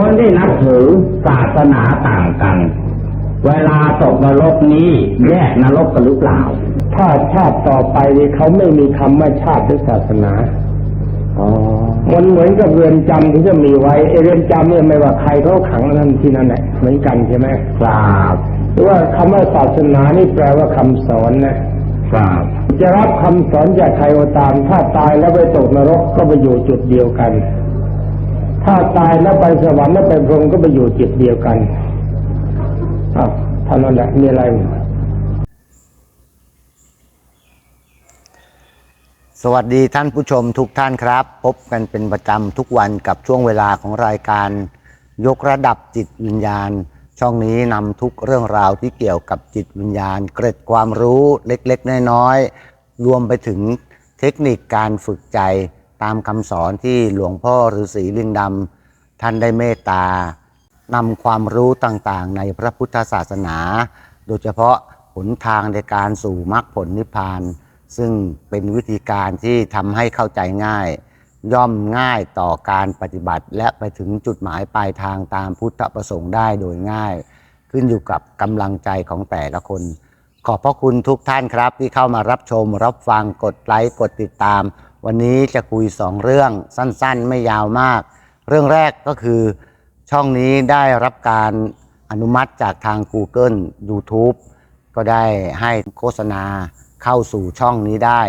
คนที่นับถือศาสนาต่างกัน เวลาตกนรกนี้แยกนรกกันหรือเปล่า ถ้าชาติต่อไปนี่เขาไม่มีคำว่าชาติหรือศาสนาอ๋อมันเหมือนกับเรือนจำที่จะมีไว้ไอ้เรือนจำเนี่ยไม่ว่าใครเขาขังนั่นที่นั่นแหละเหมือนกันใช่ไหมครับหรือว่าคำว่าศาสนานี่แปลว่าคำสอนนะครับจะรับคำสอนจากใครก็ตาม ถ้าตายแล้วไปตกนรกก็ไปอยู่จุดเดียวกัน ถ้าตายแล้วไปสวรรค์แล้วไปพรหมก็ไปอยู่จุดเดียวกันอ้าวท่านั้นแหละมีอะไร สวัสดีท่านผู้ชมทุกท่านครับ พบกันเป็นประจำทุกวันกับช่วงเวลาของรายการ ยกระดับจิตวิญญาณ ช่องนี้นำทุกเรื่องราวที่เกี่ยวกับจิตวิญญาณ เกร็ดความรู้เล็กๆ น้อยๆรวมไปถึงเทคนิคการฝึกใจ ตามคำสอนที่หลวงพ่อฤาษีลิงดำท่านได้เมตตานำความรู้ต่างๆ ในพระพุทธศาสนา โดยเฉพาะหนทางในการสู่มรรคผลนิพพาน ซึ่งเป็นวิธีการที่ทำให้เข้าใจง่าย ย่อมง่ายต่อการปฏิบัติ และไปถึงจุดหมายปลายทางตามพุทธประสงค์ได้โดยง่าย ขึ้นอยู่กับกำลังใจของแต่ละคน ขอบพระคุณทุกท่านครับที่เข้ามารับชมรับฟังกดไลค์กดติดตาม วันนี้จะคุยสองเรื่องสั้นๆ ไม่ยาวมาก เรื่องแรกก็คือช่องนี้ได้รับการอนุมัติจากทาง Google YouTube ก็ได้ให้โฆษณาเข้าสู่ช่องนี้ได้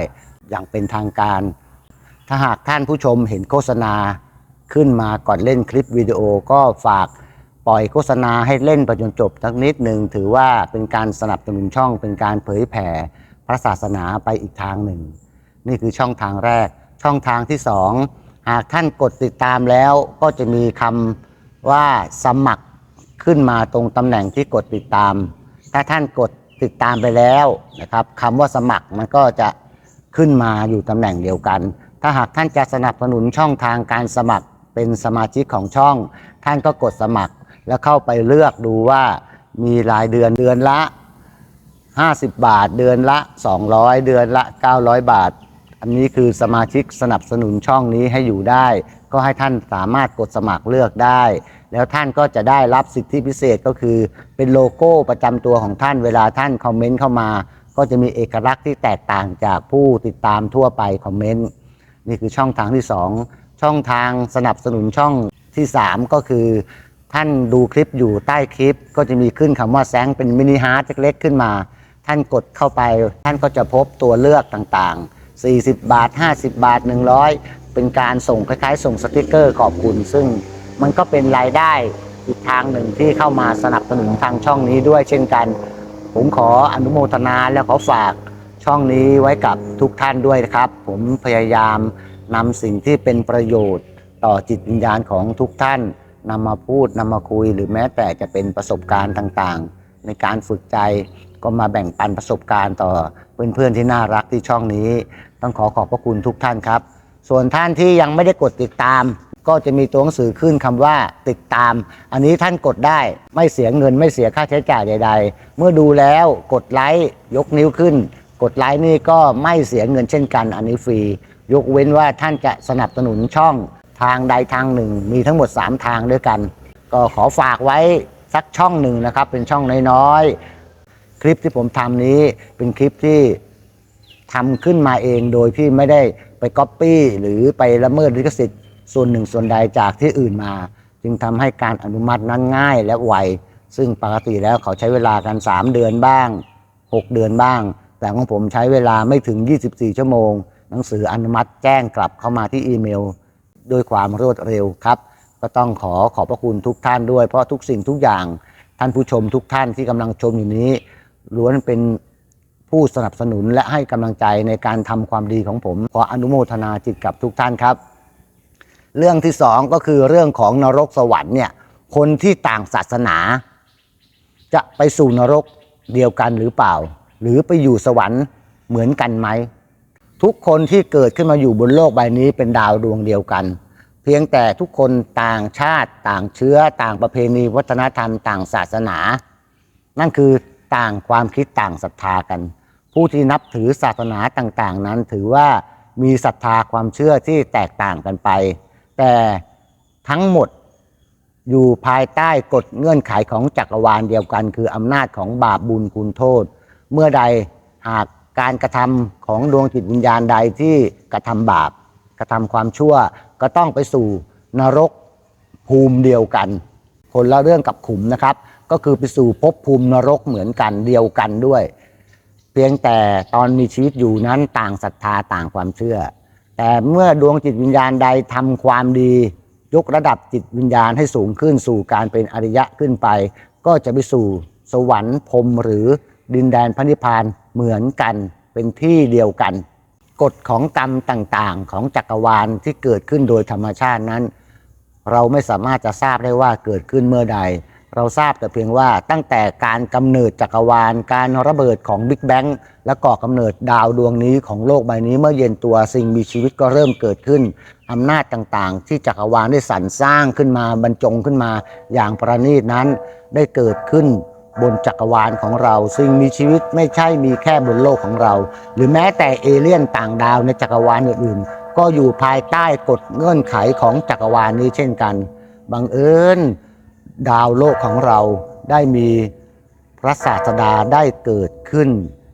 อย่างเป็นทางการ ถ้าหากท่านผู้ชมเห็นโฆษณาขึ้นมาก่อนเล่นคลิปวิดีโอก็ฝากปล่อยโฆษณาให้เล่นไปจนจบสักนิดหนึ่งถือว่าเป็นการสนับสนุนช่องเป็นการเผยแผ่พระศาสนาไปอีกทางหนึ่ง นี่คือช่องทางแรก ช่องทางที่สองหากท่านกดติดตามแล้วก็จะมีคำว่าสมัครขึ้นมาตรงตำแหน่งที่กดติดตาม ถ้าท่านกดติดตามไปแล้วนะครับคำว่าสมัครมันก็จะขึ้นมาอยู่ตำแหน่งเดียวกัน ถ้าหากท่านจะสนับสนุนช่องทางการสมัครเป็นสมาชิกของช่อง ท่านก็กดสมัครแล้วเข้าไปเลือกดูว่ามีรายเดือนเดือนละ 50 บาท เดือนละ 200 เดือนละ 900 บาท อันนี้คือสมาชิกสนับสนุนช่องนี้ให้อยู่ได้ ก็ให้ท่านสามารถกดสมัครเลือกได้ แล้วท่านก็จะได้รับสิทธิพิเศษก็คือ เป็นโลโก้ประจำตัวของท่านเวลาท่านคอมเมนต์เข้ามา ก็จะมีเอกลักษณ์ที่แตกต่างจากผู้ติดตามทั่วไปคอมเมนต์นี่คือช่องทางที่ 2 ช่องทางสนับสนุนช่องที่ 3 ก็คือ ท่านดูคลิปอยู่ใต้คลิป ก็จะมีขึ้นคำว่าแซงเป็นมินิฮาร์ดเล็กๆขึ้นมา ท่านกดเข้าไป ท่านก็จะพบตัวเลือกต่างๆ 40 บาท 50 บาท 100 เป็นการส่งคล้ายๆ ส่งสติกเกอร์ขอบคุณ ซึ่งมันก็เป็นรายได้อีกทางหนึ่งที่เข้ามาสนับสนุนทางช่องนี้ด้วยเช่นกัน ผมขออนุโมทนาและขอฝากช่องนี้ไว้กับทุกท่านด้วยนะครับ ผมพยายามนำสิ่งที่เป็นประโยชน์ ต่อจิตวิญญาณของทุกท่านนำมาพูดนำมาคุย หรือแม้แต่จะเป็นประสบการณ์ต่างๆ ในการฝึกใจก็มาแบ่งปันประสบการณ์ต่อ เพื่อนๆที่น่ารักที่ช่องนี้ ต้องขอขอบพระคุณทุกท่านครับ ส่วนท่านที่ยังไม่ได้กดติดตาม ก็จะมีตัวหนังสือขึ้นคำว่าติดตาม อันนี้ท่านกดได้ไม่เสียเงิน ไม่เสียค่าใช้จ่ายใด ๆ เมื่อดูแล้วกดไลค์ยกนิ้วขึ้น กดไลค์นี่ก็ไม่เสียเงินเช่นกัน อันนี้ฟรี ยกเว้นว่าท่านจะสนับสนุนช่องทางใดทางหนึ่ง มีทั้งหมด 3 ทางด้วยกัน ก็ขอฝากไว้สักช่องหนึ่งนะครับ เป็นช่องน้อยๆ คลิปที่ผมทำนี้เป็นคลิปที่ทำขึ้นมาเองโดยที่ไม่ได้ไปก๊อปปี้หรือไปละเมิดลิขสิทธิ์ส่วนหนึ่งส่วนใดจากที่อื่นมา จึงทำให้การอนุมัตินั้นง่ายและไวซึ่งปกติแล้วเขาใช้เวลากัน 3 เดือนบ้าง 6 เดือนบ้าง แต่ของผมใช้เวลาไม่ถึง 24 ชั่วโมง หนังสืออนุมัติแจ้งกลับเข้ามาที่อีเมล ด้วยความรวดเร็วครับ ก็ต้องขอขอบพระคุณทุกท่านด้วยเพราะทุกสิ่งทุกอย่างท่านผู้ชมทุกท่านที่กำลังชมอยู่นี้ ล้วนเป็นผู้สนับสนุนและให้กำลังใจในการทำความดีของผม ขออนุโมทนาจิตกับทุกท่านครับ เรื่องที่สองก็คือเรื่องของนรกสวรรค์เนี่ยคนที่ต่างศาสนา จะไปสู่นรกเดียวกันหรือเปล่า หรือไปอยู่สวรรค์เหมือนกันไหม ทุกคนที่เกิดขึ้นมาอยู่บนโลกใบนี้เป็นดาวดวงเดียวกัน เพียงแต่ทุกคนต่างชาติ ต่างเชื้อ ต่างประเพณีวัฒนธรรม ต่างศาสนา นั่นคือ ต่างความคิดต่างศรัทธากัน ผู้ที่นับถือศาสนาต่างๆ นั้น ถือว่ามีศรัทธาความเชื่อที่แตกต่างกันไป แต่ทั้งหมดอยู่ภายใต้กฎเงื่อนไขของจักรวาลเดียวกัน คืออำนาจของบาปบุญคุณโทษ เมื่อใดหากการกระทำของดวงจิตวิญญาณใดที่กระทำบาป กระทำความชั่วก็ต้องไปสู่นรกภูมิเดียวกัน คนละเรื่องกับขุมนะครับ ก็คือไปสู่ภพภูมินรกเหมือนกันเดียวกันด้วย เพียงแต่ตอนมีชีวิตอยู่นั้นต่างศรัทธาต่างความเชื่อ แต่เมื่อดวงจิตวิญญาณใดทำความดี ยกระดับจิตวิญญาณให้สูงขึ้นสู่การเป็นอริยะขึ้นไป ก็จะไปสู่สวรรค์พรมหรือดินแดนพระนิพพานเหมือนกันเป็นที่เดียวกัน กฎของกรรมต่างๆ ของจักรวาลที่เกิดขึ้นโดยธรรมชาตินั้น เราไม่สามารถจะทราบได้ว่าเกิดขึ้นเมื่อใด เราทราบแต่เพียงว่าตั้งแต่การกำเนิดจักรวาล การระเบิดของบิ๊กแบงและก่อกำเนิดดาวดวงนี้ของโลกใบนี้เมื่อเย็นตัวสิ่งมีชีวิตก็เริ่มเกิดขึ้นอำนาจต่างๆ ที่จักรวาลได้สรรสร้างขึ้นมาบรรจงขึ้นมาอย่างประณีตนั้นได้เกิดขึ้นบนจักรวาลของเราสิ่งมีชีวิตไม่ใช่มีแค่บนโลกของเรา หรือแม้แต่เอเลี่ยนต่างดาวในจักรวาลอื่นๆ ก็อยู่ภายใต้กฎเงื่อนไขของจักรวาลนี้เช่นกัน บังเอิญ ดาวโลกของเราได้มีพระศาสดาได้เกิดขึ้น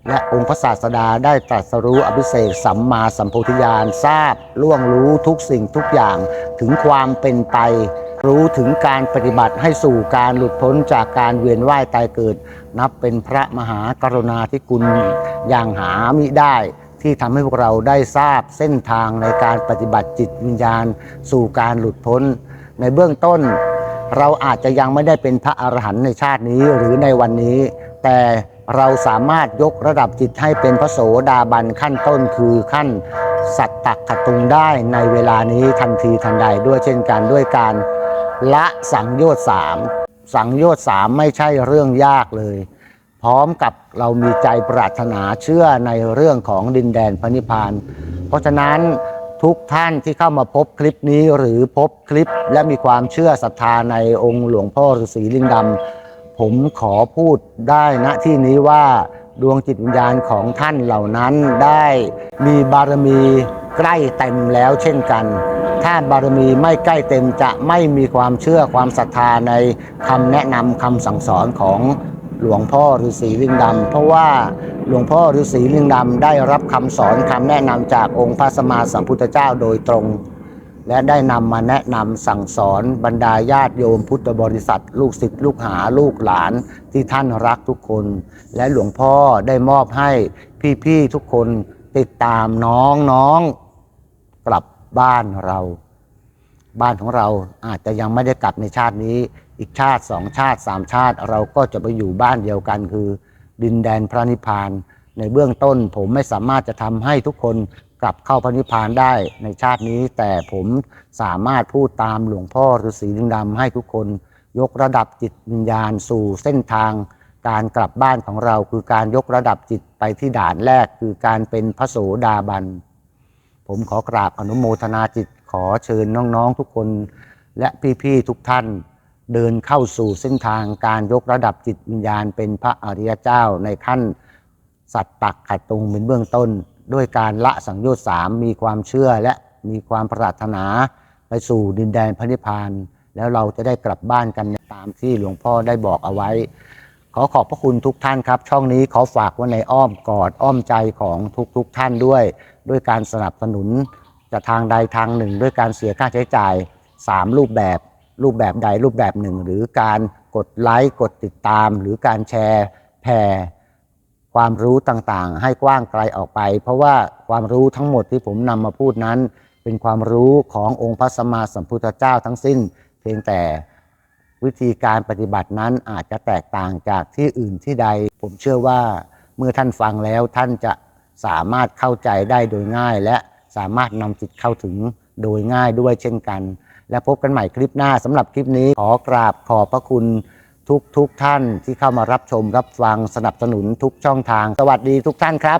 และองค์พระศาสดาได้ตรัสรู้อภิเศษกสัมมาสัมโพธิญาณทราบล่วงรู้ทุกสิ่งทุกอย่างถึงความเป็นไป รู้ถึงการปฏิบัติให้สู่การหลุดพ้นจากการเวียนว่ายตายเกิด นับเป็นพระมหากรุณาธิคุณอย่างหามิได้ที่ทำให้พวกเราได้ทราบเส้นทางในการปฏิบัติจิตวิญญาณ สู่การหลุดพ้น ในเบื้องต้น เราอาจจะยังไม่ได้เป็นพระอรหันต์ในชาตินี้หรือในวันนี้ แต่เราสามารถยกระดับจิตให้เป็นพระโสดาบันขั้นต้นคือขั้นสัตตขตุงได้ในเวลานี้ทันทีทันใดด้วยเช่นกันด้วยการละสังโยชน์สามสังโยชน์สามไม่ใช่เรื่องยากเลย พร้อมกับเรามีใจปรารถนาเชื่อในเรื่องของดินแดนพระนิพพาน เพราะฉะนั้น ทุกท่านที่เข้ามาพบคลิปนี้หรือพบคลิปและมีความเชื่อศรัทธาในองค์หลวงพ่อฤาษีลิงดำผมขอพูดได้ณที่นี้ว่าดวงจิตวิญญาณของท่านเหล่านั้นได้มีบารมีใกล้เต็มแล้วเช่นกัน ถ้าบารมีไม่ใกล้เต็มจะไม่มีความเชื่อความศรัทธาในคำแนะนำคำสั่งสอนของ หลวงพ่อฤาษีลิงดำเพราะว่าหลวงพ่อฤาษีลิงดำได้รับคำสอนคำแนะนำจากองค์พระสัมมาสัมพุทธเจ้าโดยตรง และได้นำมาแนะนำสั่งสอนบรรดาญาติโยมพุทธบริษัท ลูกศิษย์ลูกหาลูกหลานที่ท่านรักทุกคน และหลวงพ่อได้มอบให้พี่ๆทุกคนติดตามน้องๆกลับบ้านเรา บ้านของเราอาจจะยังไม่ได้กลับในชาตินี้ อีกชาติสองชาติสามชาติ เราก็จะไปอยู่บ้านเดียวกันคือ ดินแดนพระนิพพาน ในเบื้องต้นผมไม่สามารถจะทำให้ทุกคนกลับเข้าพระนิพพานได้ในชาตินี้ แต่ผมสามารถพูดตามหลวงพ่อฤาษีลิงดำให้ทุกคน ยกระดับจิตวิญญาณสู่เส้นทาง การกลับบ้านของเราคือการยกระดับจิตไปที่ด่านแรกคือการเป็นพระโสดาบัน ผมขอกราบอนุโมทนาจิต ขอเชิญน้องๆทุกคนและพี่ๆทุกท่านเดินเข้าสู่เส้นทางการยกระดับจิตวิญญาณเป็นพระอริยเจ้าในขั้น สัตตักขัดตรงเป็นเบื้องต้น ด้วยการละสังโยชน์สามมีความเชื่อและมีความปรารถนาไปสู่ดินแดนพระนิพพาน แล้วเราจะได้กลับบ้านกันตามที่หลวงพ่อได้บอกเอาไว้ ขอขอบพระคุณทุกท่านครับ ช่องนี้ขอฝากไว้ในอ้อมกอดอ้อมใจของทุกๆทท่านด้วย ด้วยการสนับสนุน จะทางใดทางหนึ่ง ด้วยการเสียค่าใช้จ่าย 3 รูปแบบ รูปแบบใดรูปแบบหนึ่ง หรือการกดไลค์กดติดตาม หรือการแชร์แผ่ความรู้ต่างๆ ให้กว้างไกลออกไป เพราะว่าความรู้ทั้งหมดที่ผมนำมาพูดนั้น เป็นความรู้ขององค์พระสัมมาสัมพุทธเจ้าทั้งสิ้น เพียงแต่วิธีการปฏิบัตินั้นอาจจะแตกต่างจากที่อื่นที่ใด ผมเชื่อว่าเมื่อท่านฟังแล้วท่านจะสามารถเข้าใจได้โดยง่ายและ สามารถนำจิตเข้าถึงโดยง่ายด้วยเช่นกัน และพบกันใหม่คลิปหน้าสำหรับคลิปนี้ขอกราบขอบพระคุณทุกทุกท่านที่เข้ามารับชมรับฟังสนับสนุนทุกช่องทาง สวัสดีทุกท่านครับ